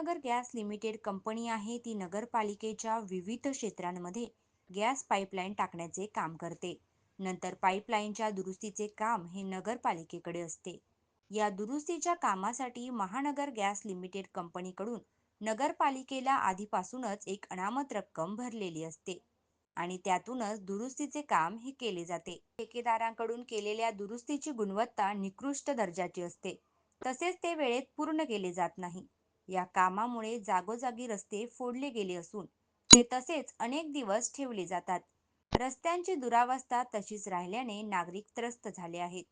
महानगर gas limited company आहे ती नगरपालिकेच्या विविध क्षेत्रांमध्ये गॅस पाईपलाईन टाकण्याचे काम करते. नंतर पाईपलाईनच्या दुरुस्तीचे काम हे नगरपालिकेकडे असते. या दुरुस्तीच्या कामासाठी महानगर गॅस लिमिटेड कंपनीकडून नगरपालिकेला आधीपासूनच एक अनामत रक्कम भरलेली असते आणि त्यातूनच दुरुस्तीचे काम हे केले जाते. ठेकेदारांकडून केलेल्या दुरुस्तीची गुणवत्ता निकृष्ट दर्जाची असते. तसेच ते वेळेत पूर्ण केले जात नाही. या कामामुळे जागोजागी रस्ते फोडले गेले असून ते तसेच अनेक दिवस ठेवले जातात. रस्त्यांची दुरावस्था तशीच राहिल्याने नागरिक त्रस्त झाले आहेत.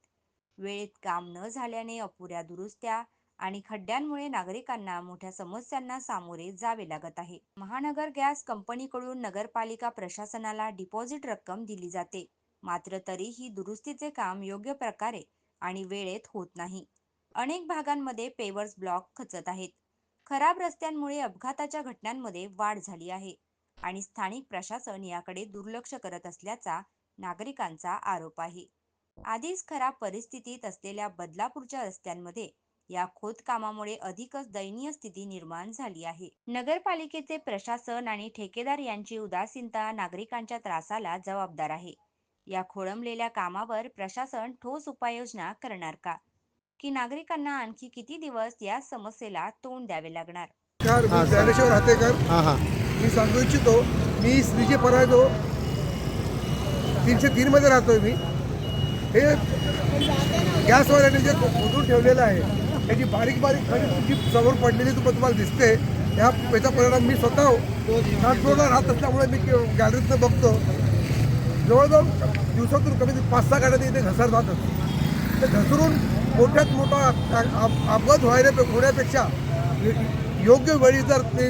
वेळेत काम न झाल्याने अपुऱ्या दुरुस्त्या आणि खड्ड्यांमुळे नागरिकांना मोठ्या समस्यांना सामोरे जावे लागत आहे. महानगर गॅस कंपनीकडून नगरपालिका प्रशासनाला डिपॉझिट रक्कम दिली जाते. मात्र तरीही दुरुस्तीचे काम योग्य प्रकारे आणि वेळेत होत नाही. अनेक भागांमध्ये पेवर्स ब्लॉक खचत आहेत. खराब रस्त्यांमुळे अपघाताच्या घटनांमध्ये वाढ झाली आहे आणि स्थानिक प्रशासन याकडे दुर्लक्ष करत असल्याचा नागरिकांचा आरोप आहे. आधीच खराब परिस्थितीत असलेल्या बदलापूरच्या रस्त्यांमध्ये या खोदकामामुळे अधिकच दयनीय स्थिती निर्माण झाली आहे. नगरपालिकेचे प्रशासन आणि ठेकेदार यांची उदासीनता नागरिकांच्या त्रासाला जबाबदार आहे. या खोळंबलेल्या कामावर प्रशासन ठोस उपाययोजना करणार का? की नागरिकांना आणखी किती दिवस या समस्येला तोंड द्यावे लागणार? ज्ञानेश्वर हातेकर. हां हां. मी सांगू इच्छितो मी श्रीजी परायजो तीनशे तीनमध्ये राहतोय मी. हे गॅसवाल्याने जे खोदून ठेवलेलं आहे त्याची बारीक बारीक खडी जी समोर पडलेली तुम्हाला तुम्हाला दिसते ह्या याचा परिणाम मी स्वतः ट्रान्सपोर्टला राहत असल्यामुळे मी गॅलरीतनं बघतो. जवळजवळ दिवसातून कमी पाच सहा गाड्या इथे घसर जातात ते घसरून मोठ्यात मोठा अपघात व्हायला होण्यापेक्षा योग्य वेळी जर ते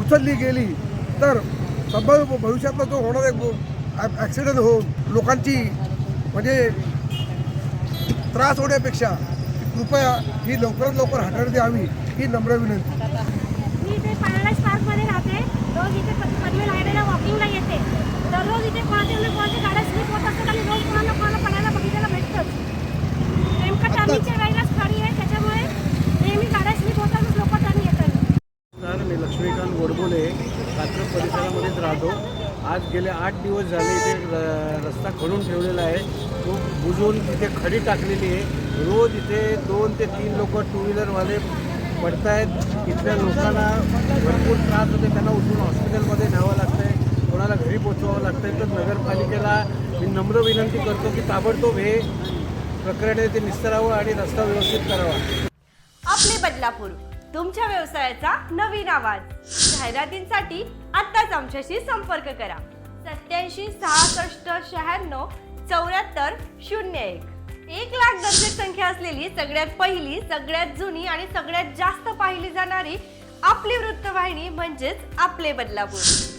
उचलली गेली तर संभाव्य भविष्यातला जो होणार एक ॲक्सिडेंट होऊन लोकांची म्हणजे त्रास होण्यापेक्षा कृपया ही लवकरात लवकर हटवण्यात द्यावी ही नम्र विनंती. मी पार्कमध्ये राहते. रोज इथे वॉकिंगला येते. दररोज इथे कोणाच्या ना कोणाच्या गाड्या स्लिप होत असतात आणि रोज कोणाला कोणाला पडायला बघितलेला भेटतंच नेमकं टर्निंगच्या वेळेलाच खाडी आहे त्याच्यामुळे नेहमी गाड्या स्लिप होतातच लोक टर्न येतात नमस्कार मी लक्ष्मीकांत गोडबोले कात्रज परिसरामध्येच राहतो आज गेले आठ दिवस झाले इथे र- रस्ता खडून ठेवलेला आहे. तो बुजवून तिथे खडी टाकलेली आहे. रोज इथे दोन ते तीन लोक टू व्हीलरवाले पडतायत. इथल्या लोकांना भरपूर त्रास होते त्यांना उठून हॉस्पिटलमध्ये न्यावं लागतं आहे कोणाला घरी पोचवावं लागतं आहे तर नगरपालिकेला मी नम्र विनंती करतो की ताबडतोब हे प्रकरण ते निस्तरावं आणि रस्ता व्यवस्थित करावा. आपले बदलापूर. तुमच्या व्यवसायाचा नवीन आवाज. जाहिरातींसाठी आत्ताच आमच्याशी संपर्क करा. सत्याऐंशी सहासष्ट शहाण्णव चौऱ्याहत्तर शून्य एक. एक लाख दर्शक संख्या असलेली सगळ्यात पहिली सगळ्यात जुनी आणि सगळ्यात जास्त पाहिली जाणारी आपली वृत्तवाहिनी म्हणजेच आपले बदलापूर.